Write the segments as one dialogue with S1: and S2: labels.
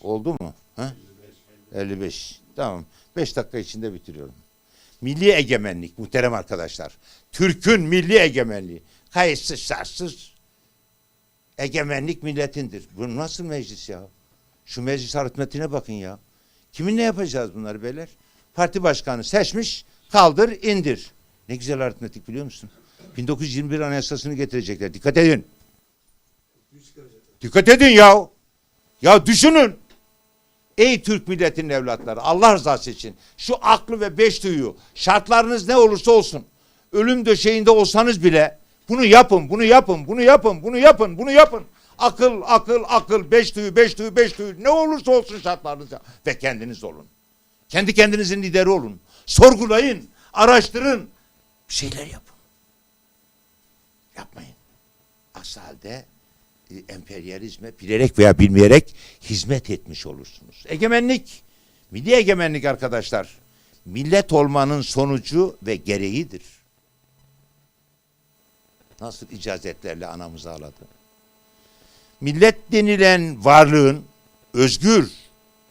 S1: Oldu mu? Ha? 55. Tamam. 5 dakika içinde bitiriyorum. Milli egemenlik muhterem arkadaşlar. Türk'ün milli egemenliği. Kayıtsız şartsız egemenlik milletindir. Bu nasıl meclis ya? Şu meclis aritmetiğine bakın ya. Kiminle yapacağız bunları beyler? Parti başkanı seçmiş, kaldır, indir. Ne güzel aritmetik biliyor musun? 1921 anayasasını getirecekler. Dikkat edin. Dikkat edin ya. Ya düşünün. Ey Türk milletinin evlatları Allah rızası için şu aklı ve beş duyu şartlarınız ne olursa olsun ölüm döşeğinde olsanız bile bunu yapın, bunu yapın, bunu yapın, bunu yapın, bunu yapın. Akıl, akıl, akıl, beş duyu, beş duyu, beş duyu ne olursa olsun şartlarınız ve kendiniz olun. Kendi kendinizin lideri olun. Sorgulayın, araştırın, bir şeyler yapın. Yapmayın. Aksi halde emperyalizme bilerek veya bilmeyerek hizmet etmiş olursunuz. Egemenlik, milli egemenlik arkadaşlar, millet olmanın sonucu ve gereğidir. Nasıl icazetlerle anamızı ağladı. Millet denilen varlığın özgür,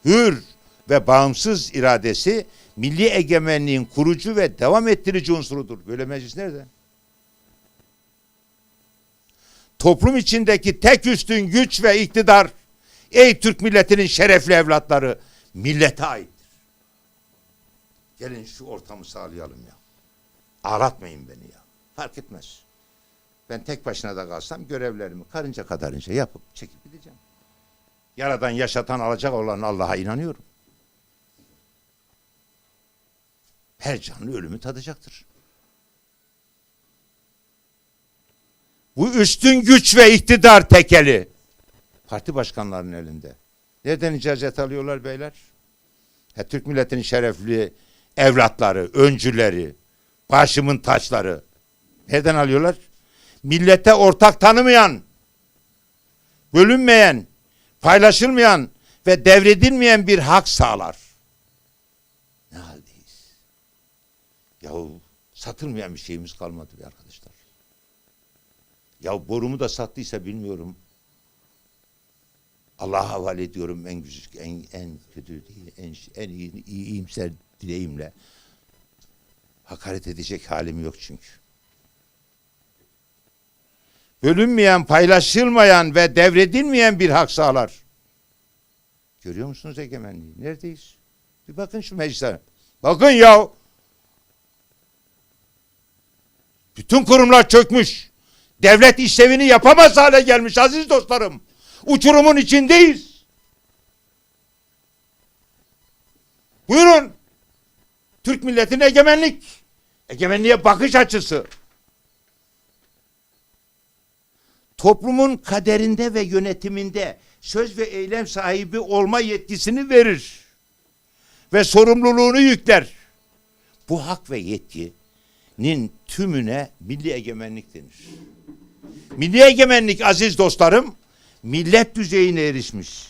S1: hür ve bağımsız iradesi milli egemenliğin kurucu ve devam ettirici unsurudur. Böyle meclis nerede? Toplum içindeki tek üstün güç ve iktidar ey Türk milletinin şerefli evlatları millete aittir. Gelin şu ortamı sağlayalım ya. Ağlatmayın beni ya. Fark etmez. Ben tek başına da kalsam görevlerimi karınca kadarınca yapıp çekip gideceğim. Yaradan yaşatan alacak olan Allah'a inanıyorum. Her canlı ölümü tadacaktır. Bu üstün güç ve iktidar tekeli parti başkanlarının elinde. Nereden icazet alıyorlar beyler? Ha, Türk milletinin şerefli evlatları, öncüleri, başımın taçları. Nereden alıyorlar? Millete ortak tanımayan, bölünmeyen, paylaşılmayan ve devredilmeyen bir hak sağlar. Ne haldeyiz? Yahu satılmayan bir şeyimiz kalmadı be arkadaşlar. Ya borumu da sattıysa bilmiyorum. Allah'a havale ediyorum en güzel, en, en kötü değil, en, en iyi, iyi, iyimser dileğimle. Hakaret edecek halim yok çünkü. Bölünmeyen, paylaşılmayan ve devredilmeyen bir hak sağlar. Görüyor musunuz egemenliği? Neredeyiz? Bir bakın şu meclise. Bakın ya. Bütün kurumlar çökmüş. Devlet işlevini yapamaz hale gelmiş aziz dostlarım. Uçurumun içindeyiz. Buyurun. Türk milletinin egemenlik. Egemenliğe bakış açısı. Toplumun kaderinde ve yönetiminde söz ve eylem sahibi olma yetkisini verir. Ve sorumluluğunu yükler. Bu hak ve yetkinin tümüne milli egemenlik denir. Milli egemenlik aziz dostlarım millet düzeyine erişmiş.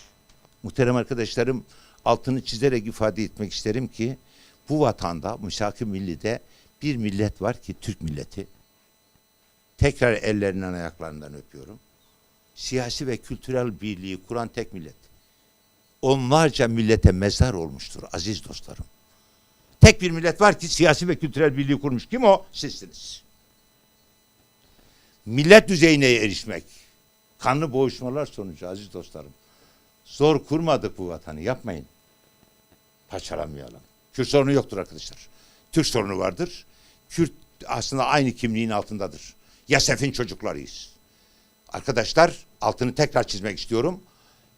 S1: Muhterem arkadaşlarım altını çizerek ifade etmek isterim ki bu vatanda Müşak-ı Milli'de bir millet var ki Türk milleti. Tekrar ellerinden ayaklarından öpüyorum. Siyasi ve kültürel birliği kuran tek millet. Onlarca millete mezar olmuştur aziz dostlarım. Tek bir millet var ki siyasi ve kültürel birliği kurmuş. Kim o? Sizsiniz millet düzeyine erişmek. Kanlı boğuşmalar sonucu aziz dostlarım. Zor kurmadık bu vatanı yapmayın. Parçalamayalım. Kürt sorunu yoktur arkadaşlar. Türk sorunu vardır. Kürt aslında aynı kimliğin altındadır. Yasef'in çocuklarıyız. Arkadaşlar altını tekrar çizmek istiyorum.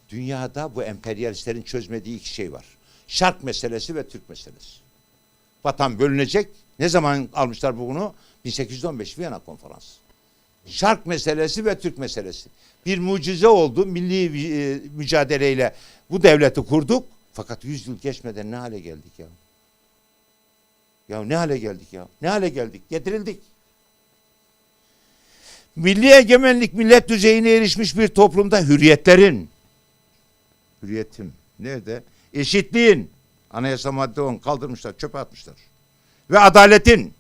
S1: Dünyada bu emperyalistlerin çözmediği iki şey var. Şark meselesi ve Türk meselesi. Vatan bölünecek. Ne zaman almışlar bunu? 1815 Viyana Konferansı. Şark meselesi ve Türk meselesi. Bir mucize oldu. Milli e, mücadeleyle bu devleti kurduk. Fakat yüz yıl geçmeden ne hale geldik ya? Ya ne hale geldik ya? Ne hale geldik? Getirildik. Milli egemenlik millet düzeyine erişmiş bir toplumda hürriyetlerin hürriyetim nerede? Eşitliğin anayasa madde 10 kaldırmışlar, çöpe atmışlar. Ve adaletin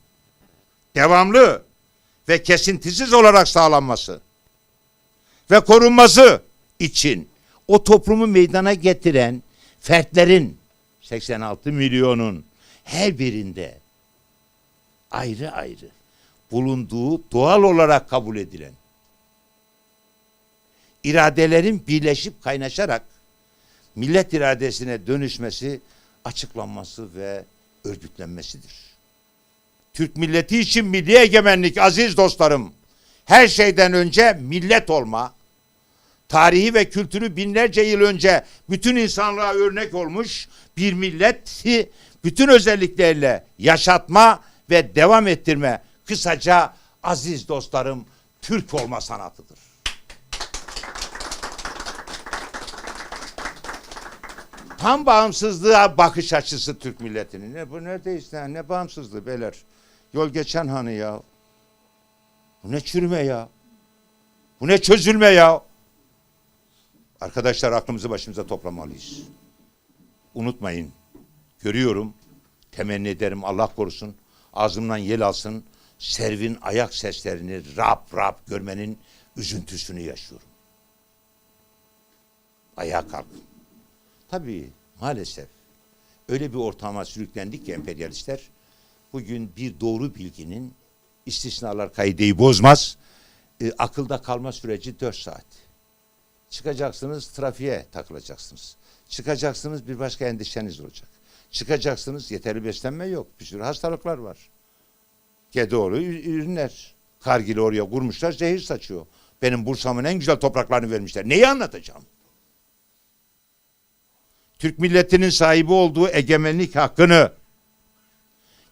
S1: devamlı ve kesintisiz olarak sağlanması ve korunması için o toplumu meydana getiren fertlerin 86 milyonun her birinde ayrı ayrı bulunduğu doğal olarak kabul edilen iradelerin birleşip kaynaşarak millet iradesine dönüşmesi, açıklanması ve örgütlenmesidir. Türk milleti için milli egemenlik aziz dostlarım, her şeyden önce millet olma, tarihi ve kültürü binlerce yıl önce bütün insanlığa örnek olmuş bir milleti bütün özelliklerle yaşatma ve devam ettirme, kısaca aziz dostlarım Türk olma sanatıdır. Tam bağımsızlığa bakış açısı Türk milletinin. Ne bu neredeyiz ne, ne bağımsızlığı beyler. Yol geçen hanı ya. Bu ne çürüme ya. Bu ne çözülme ya. Arkadaşlar aklımızı başımıza toplamalıyız. Unutmayın. Görüyorum. Temenni ederim Allah korusun. Ağzımdan yel alsın. Servin ayak seslerini rap rap görmenin üzüntüsünü yaşıyorum. Ayağa kalkın. Tabii maalesef öyle bir ortama sürüklendik ki emperyalistler bugün bir doğru bilginin istisnalar kaideyi bozmaz. e, akılda kalma süreci 4 saat. Çıkacaksınız trafiğe takılacaksınız. Çıkacaksınız bir başka endişeniz olacak. Çıkacaksınız yeterli beslenme yok. Bir sürü hastalıklar var. Gedoğlu ürünler. Kargil'i oraya kurmuşlar zehir saçıyor. Benim Bursa'mın en güzel topraklarını vermişler. Neyi anlatacağım? Türk milletinin sahibi olduğu egemenlik hakkını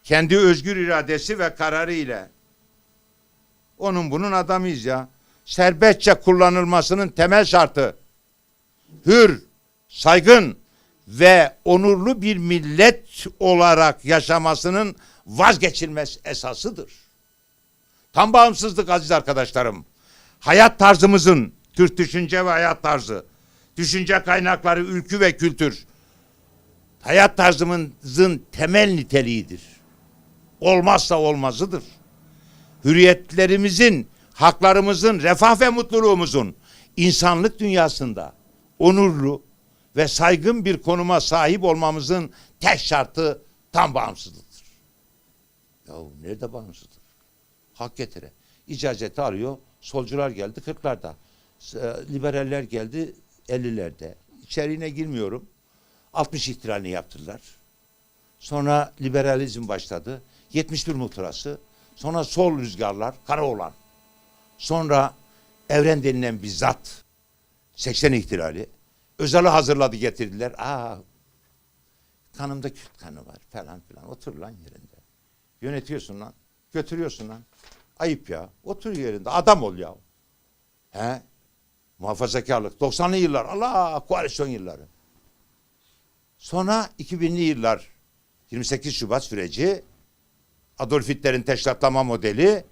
S1: kendi özgür iradesi ve kararı ile onun bunun adamıyız ya. Serbestçe kullanılmasının temel şartı hür, saygın ve onurlu bir millet olarak yaşamasının vazgeçilmez esasıdır. Tam bağımsızlık aziz arkadaşlarım. Hayat tarzımızın, Türk düşünce ve hayat tarzı, düşünce kaynakları, ülkü ve kültür, hayat tarzımızın temel niteliğidir. Olmazsa olmazıdır. Hürriyetlerimizin, haklarımızın, refah ve mutluluğumuzun insanlık dünyasında onurlu ve saygın bir konuma sahip olmamızın tek şartı tam bağımsızlıktır. Yahu nerede bağımsızlık? Hak getire. İcazeti alıyor. Solcular geldi 40'larda. S- e, Liberaller geldi 50'lerde. İçeriğine girmiyorum. 60 ihtilalini yaptılar. Sonra liberalizm başladı. 71 muhtırası. Sonra sol rüzgarlar, Karaoğlan. Sonra evren denilen bir zat. 80 ihtilali. Özal'ı hazırladı getirdiler. Aa, kanımda Kürt kanı var falan filan. Otur lan yerinde. Yönetiyorsun lan. Götürüyorsun lan. Ayıp ya. Otur yerinde. Adam ol ya. He? Muhafazakarlık. 90'lı yıllar. Allah koalisyon yılları. Sonra 2000'li yıllar. 28 Şubat süreci. Adolf Hitler'in teşkilatlama modeli.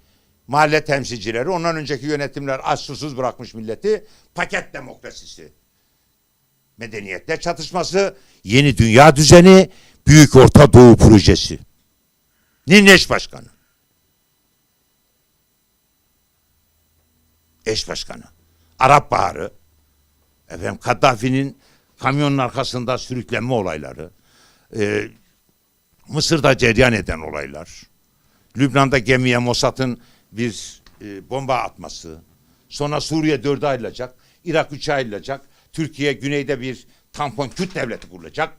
S1: Mahalle temsilcileri. Ondan önceki yönetimler az susuz bırakmış milleti. Paket demokrasisi. Medeniyetler çatışması. Yeni dünya düzeni. Büyük orta doğu projesi. Ninneş Başkanı. Eş başkanı Arap Baharı efendim Kaddafi'nin kamyonun arkasında sürüklenme olayları e, Mısır'da cereyan eden olaylar Lübnan'da gemiye Mossad'ın bir e, bomba atması sonra Suriye dörde ayrılacak Irak üçe ayrılacak Türkiye güneyde bir tampon Kürt devleti kurulacak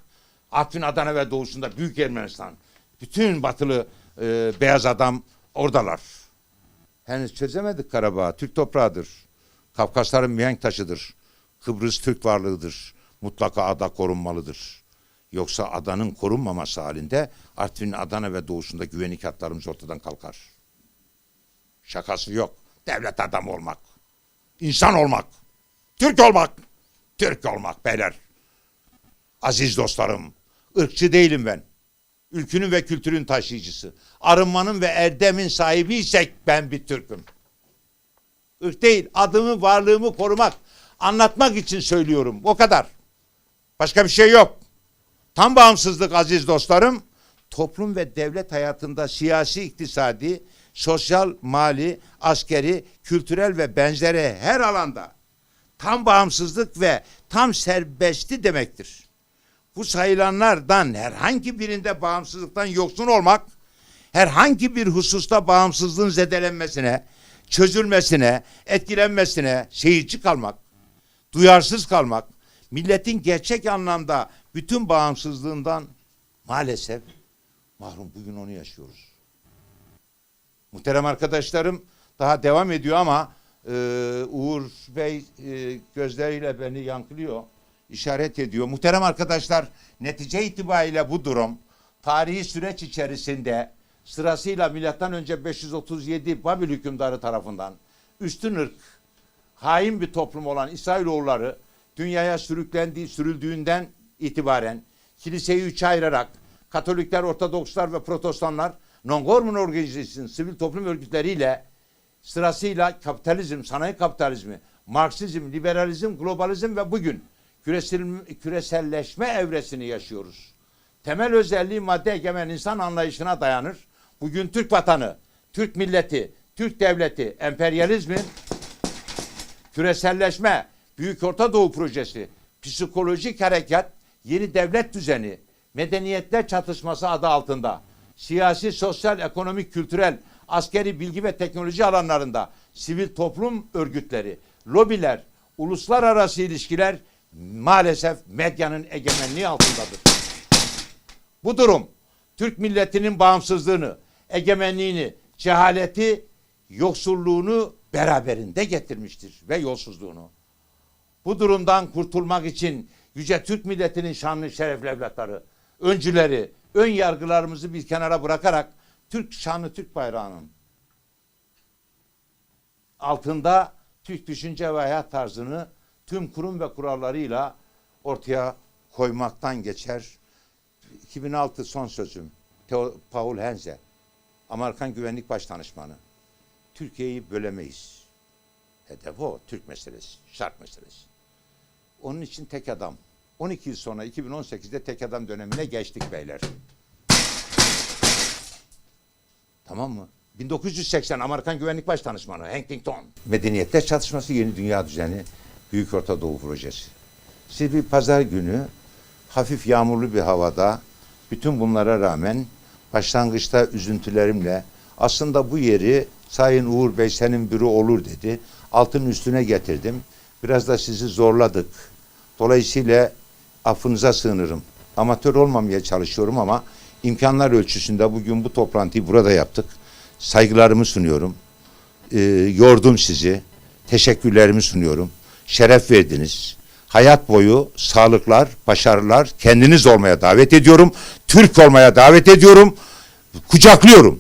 S1: Artvin Adana ve doğusunda Büyük Ermenistan bütün batılı e, beyaz adam oradalar henüz çözemedik Karabağ. Türk toprağıdır. Kafkasların mihenk taşıdır. Kıbrıs Türk varlığıdır. Mutlaka ada korunmalıdır. Yoksa adanın korunmaması halinde Artvin, Adana ve doğusunda güvenlik hatlarımız ortadan kalkar. Şakası yok. Devlet adamı olmak. insan olmak. Türk olmak. Türk olmak beyler. Aziz dostlarım. ırkçı değilim ben ülkünün ve kültürün taşıyıcısı. Arınmanın ve erdemin sahibiysek ben bir Türk'üm. Irk değil, adımı, varlığımı korumak, anlatmak için söylüyorum. O kadar. Başka bir şey yok. Tam bağımsızlık aziz dostlarım, toplum ve devlet hayatında siyasi, iktisadi, sosyal, mali, askeri, kültürel ve benzeri her alanda tam bağımsızlık ve tam serbesti demektir. Bu sayılanlardan herhangi birinde bağımsızlıktan yoksun olmak, herhangi bir hususta bağımsızlığın zedelenmesine, çözülmesine, etkilenmesine seyirci kalmak, duyarsız kalmak, milletin gerçek anlamda bütün bağımsızlığından maalesef mahrum. Bugün onu yaşıyoruz. Muhterem arkadaşlarım daha devam ediyor ama e, Uğur Bey e, gözleriyle beni yankılıyor, işaret ediyor. Muhterem arkadaşlar netice itibariyle bu durum tarihi süreç içerisinde sırasıyla milattan önce 537 Babil hükümdarı tarafından üstün ırk hain bir toplum olan İsrailoğulları dünyaya sürüklendiği, sürüldüğünden itibaren kiliseyi üçe ayırarak Katolikler, Ortodokslar ve Protestanlar Non-Government Organization sivil toplum örgütleriyle sırasıyla kapitalizm, sanayi kapitalizmi, Marksizm, liberalizm, globalizm ve bugün küresel, küreselleşme evresini yaşıyoruz. Temel özelliği madde egemen insan anlayışına dayanır. Bugün Türk vatanı, Türk milleti, Türk devleti, emperyalizmin küreselleşme, Büyük Orta Doğu Projesi, psikolojik harekat, yeni devlet düzeni, medeniyetler çatışması adı altında siyasi, sosyal, ekonomik, kültürel, askeri, bilgi ve teknoloji alanlarında sivil toplum örgütleri, lobiler, uluslararası ilişkiler maalesef medyanın egemenliği altındadır. Bu durum Türk milletinin bağımsızlığını, egemenliğini, cehaleti, yoksulluğunu beraberinde getirmiştir ve yolsuzluğunu. Bu durumdan kurtulmak için yüce Türk milletinin şanlı şerefli evlatları, öncüleri, ön yargılarımızı bir kenara bırakarak Türk şanlı Türk bayrağının altında Türk düşünce ve hayat tarzını tüm kurum ve kurallarıyla ortaya koymaktan geçer. 2006 son sözüm. Paul Henze, Amerikan Güvenlik Başdanışmanı. Türkiye'yi bölemeyiz. Hedef o. Türk meselesi. Şark meselesi. Onun için tek adam. 12 yıl sonra 2018'de tek adam dönemine geçtik beyler. Tamam mı? 1980 Amerikan Güvenlik Başdanışmanı Huntington. Medeniyetler çatışması yeni dünya düzeni Büyük Orta Doğu Projesi. Siz bir pazar günü hafif yağmurlu bir havada bütün bunlara rağmen başlangıçta üzüntülerimle aslında bu yeri Sayın Uğur Bey senin biri olur dedi. Altın üstüne getirdim. Biraz da sizi zorladık. Dolayısıyla affınıza sığınırım. Amatör olmamaya çalışıyorum ama imkanlar ölçüsünde bugün bu toplantıyı burada yaptık. Saygılarımı sunuyorum. Ee, yordum sizi. Teşekkürlerimi sunuyorum. Şeref verdiniz. Hayat boyu sağlıklar, başarılar kendiniz olmaya davet ediyorum. Türk olmaya davet ediyorum. Kucaklıyorum.